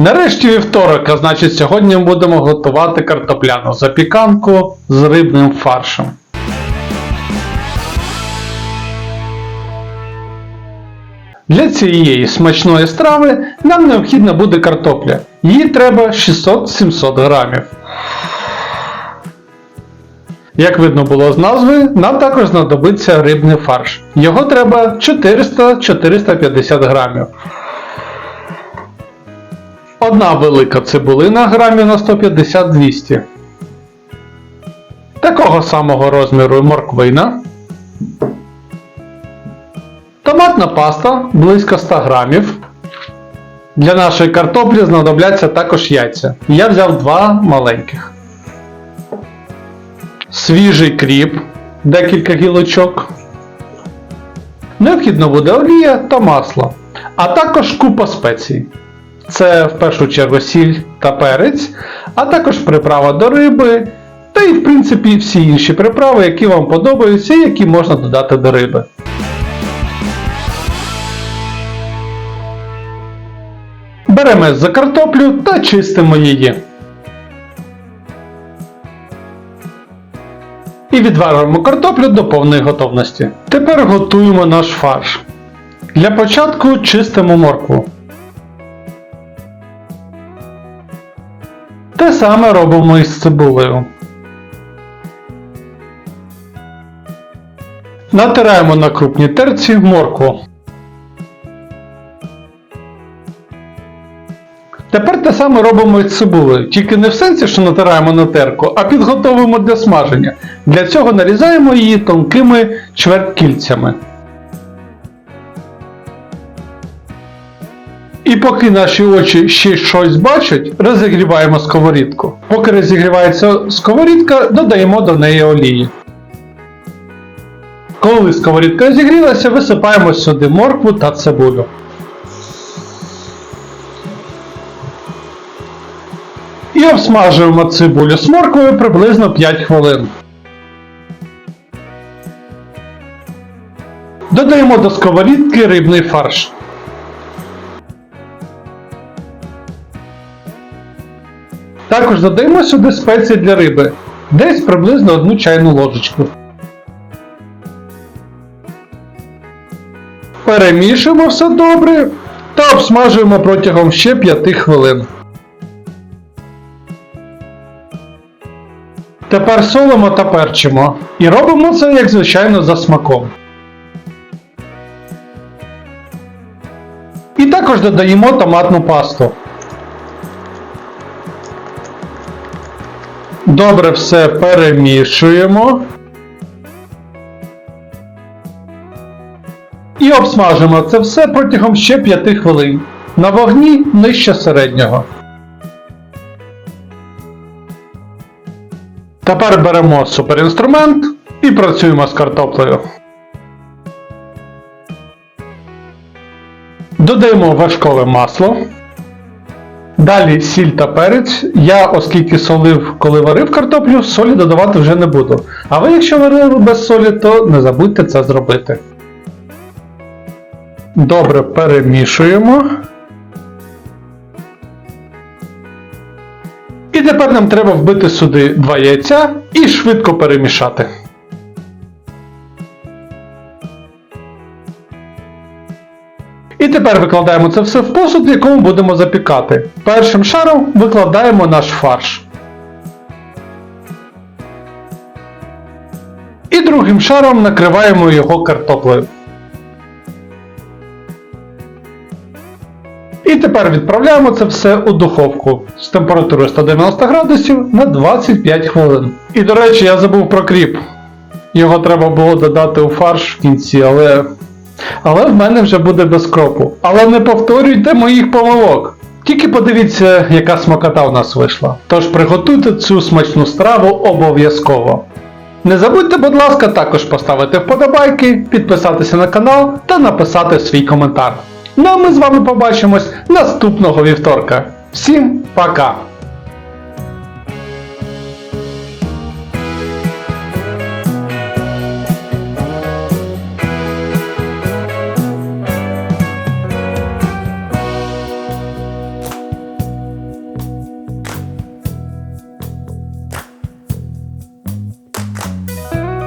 Нарешті вівторок, а значить сьогодні ми будемо готувати картопляну запіканку з рибним фаршем. Для цієї смачної страви нам необхідна буде картопля. Її треба 600-700 грамів. Як видно було з назви, нам також знадобиться рибний фарш. Його треба 400-450 грамів. Одна велика цибулина грамів на 150-200. Такого самого розміру морквина. Томатна паста близько 100 грамів. Для нашої картоплі знадобляться також яйця. Я взяв два маленьких. Свіжий кріп, декілька гілочок. Необхідно буде олія та масло, а також купа спецій. Це в першу чергу сіль та перець, а також приправа до риби, та й в принципі всі інші приправи, які вам подобаються і які можна додати до риби. Беремо за картоплю та чистимо її. І відварюємо картоплю до повної готовності. Тепер готуємо наш фарш. Для початку чистимо моркву. Саме робимо із цибулею. Натираємо на крупній терці моркву. Тепер те саме робимо із цибулею, тільки не в сенсі, що натираємо на терку, а підготовуємо для смаження. Для цього нарізаємо її тонкими чверткільцями. І поки наші очі ще щось бачать, розігріваємо сковорідку. Поки розігрівається сковорідка, додаємо до неї олії. Коли сковорідка розігрілася, висипаємо сюди моркву та цибулю. І обсмажуємо цибулю з морквою приблизно 5 хвилин. Додаємо до сковорідки рибний фарш. Також додаємо сюди спеції для риби. Десь приблизно одну чайну ложечку. Перемішуємо все добре та обсмажуємо протягом ще 5 хвилин. Тепер солимо та перчимо. І робимо це, як звичайно, за смаком. І також додаємо томатну пасту. Добре все перемішуємо. І обсмажимо це все протягом ще 5 хвилин. На вогні нижче середнього. Тепер беремо суперінструмент і працюємо з картоплею. Додаємо вершкове масло. Далі сіль та перець. Я, оскільки солив, коли варив картоплю, солі додавати вже не буду. А ви, якщо варили без солі, то не забудьте це зробити. Добре перемішуємо. І тепер нам треба вбити сюди два яйця і швидко перемішати. Тепер викладаємо це все в посуд, в якому будемо запікати. Першим шаром викладаємо наш фарш. І другим шаром накриваємо його картоплею. І тепер відправляємо це все у духовку з температурою 190 градусів на 25 хвилин. І до речі, я забув про кріп. Його треба було додати у фарш в кінці, але. Але в мене вже буде без кропу. Але не повторюйте моїх помилок. Тільки подивіться, яка смакота в нас вийшла. Тож приготуйте цю смачну страву обов'язково. Не забудьте, будь ласка, також поставити вподобайки, підписатися на канал та написати свій коментар. Ну а ми з вами побачимось наступного вівторка. Всім пока!